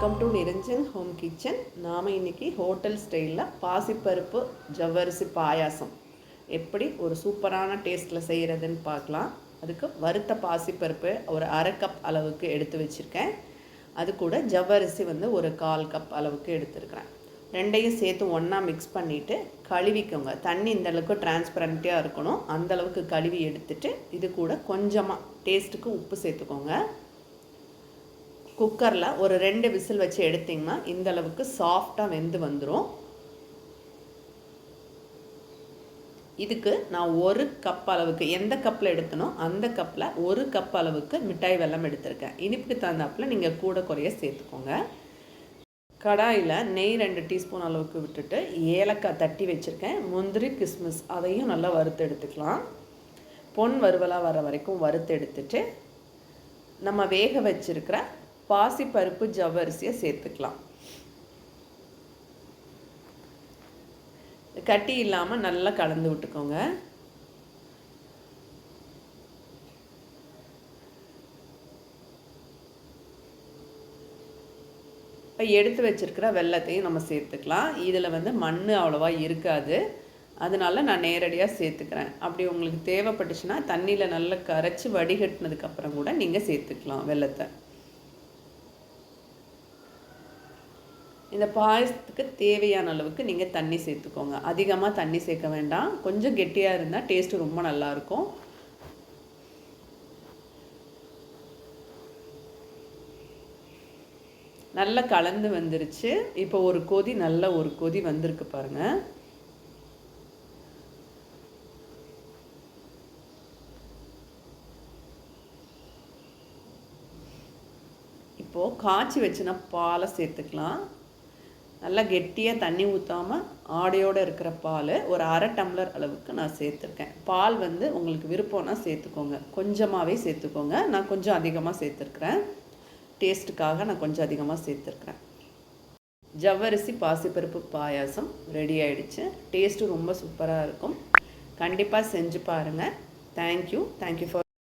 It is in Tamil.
Welcome to Niranjan home kitchen நாம் இன்னைக்கு ஹோட்டல் ஸ்டைலில் பாசிப்பருப்பு ஜவ்வரிசி பாயாசம். எப்படி ஒரு சூப்பரான டேஸ்ட்டில் செய்கிறதுன்னு பார்க்கலாம். அதுக்கு வறுத்த பாசிப்பருப்பு ஒரு அரை கப் அளவுக்கு எடுத்து வச்சுருக்கேன். அது கூட ஜவ்வரிசி வந்து ஒரு கால் கப் அளவுக்கு எடுத்துருக்கிறேன். ரெண்டையும் சேர்த்து ஒன்றா மிக்ஸ் பண்ணிவிட்டு கழுவிக்கோங்க. தண்ணி இந்தளவுக்கு டிரான்ஸ்பரண்ட்டாக இருக்கணும். அந்த அளவுக்கு கழுவி எடுத்துட்டு இது கூட கொஞ்சமாக டேஸ்ட்டுக்கு உப்பு சேர்த்துக்கோங்க. குக்கரில் ஒரு ரெண்டு விசில் வச்சு எடுத்திங்கன்னா இந்த அளவுக்கு சாஃப்டாக வெந்து வந்துடும் இதுக்கு நான் ஒரு கப் அளவுக்கு எந்த கப்பில் எடுத்தனோ அந்த கப்பில் ஒரு கப் அளவுக்கு மிட்டாய் வெல்லம் எடுத்திருக்கேன். இனிப்புக்கு தகுந்தாப்பில் நீங்கள் கூட குறைய சேர்த்துக்கோங்க. கடாயில் நெய் ரெண்டு டீஸ்பூன் அளவுக்கு விட்டுட்டு ஏலக்காய் தட்டி வச்சுருக்கேன். முந்திரி கிஸ்மிஸ் அதையும் நல்லா வறுத்து எடுத்துக்கலாம். பொன் வறுவலாக வர வரைக்கும் வறுத்து எடுத்துட்டு நம்ம வேக வச்சுருக்கிற பாசிப்பருப்பு ஜவ்வரிசியை சேர்த்துக்கலாம். கட்டி இல்லாமல் நல்லா கலந்து விட்டுக்கோங்க. இப்போ எடுத்து வச்சுருக்கிற வெள்ளத்தையும் நம்ம சேர்த்துக்கலாம். இதில் வந்து மண் அவ்வளோவா இருக்காது. அதனால நான் நேரடியாக சேர்த்துக்கிறேன். அப்படி உங்களுக்கு தேவைப்பட்டுச்சுன்னா தண்ணியில் நல்லா கரைச்சி வடிகட்டினதுக்கப்புறம் கூட நீங்கள் சேர்த்துக்கலாம் வெள்ளத்தை இந்த பாயசத்துக்கு தேவையான அளவுக்கு நீங்கள் தண்ணி சேர்த்துக்கோங்க. அதிகமாக தண்ணி சேர்க்க வேண்டாம். கொஞ்சம் கெட்டியாக இருந்தால் டேஸ்ட்டு ரொம்ப நல்லாயிருக்கும் நல்லா கலந்து வந்துருச்சு. இப்போ ஒரு கொதி நல்ல ஒரு கொதி வந்திருக்கு பாருங்கள் இப்போது காய்ச்சி வச்சுனா பாலை சேர்த்துக்கலாம். நல்லா கெட்டியாக தண்ணி ஊற்றாமல் ஆடையோடு இருக்கிற பால் ஒரு அரை டம்ளர் அளவுக்கு நான் சேர்த்துருக்கேன். பால் வந்து உங்களுக்கு விருப்பம்னா சேர்த்துக்கோங்க. கொஞ்சமாகவே சேர்த்துக்கோங்க. நான் கொஞ்சம் அதிகமாக சேர்த்துருக்குறேன். டேஸ்ட்டுக்காக நான் கொஞ்சம் அதிகமாக சேர்த்துருக்குறேன். ஜவ்வரிசி பாசிப்பருப்பு பாயாசம் ரெடி ஆகிடுச்சு டேஸ்ட்டு ரொம்ப சூப்பராக இருக்கும். கண்டிப்பாக செஞ்சு பாருங்கள் தேங்க்யூ தேங்க்யூ ஃபார்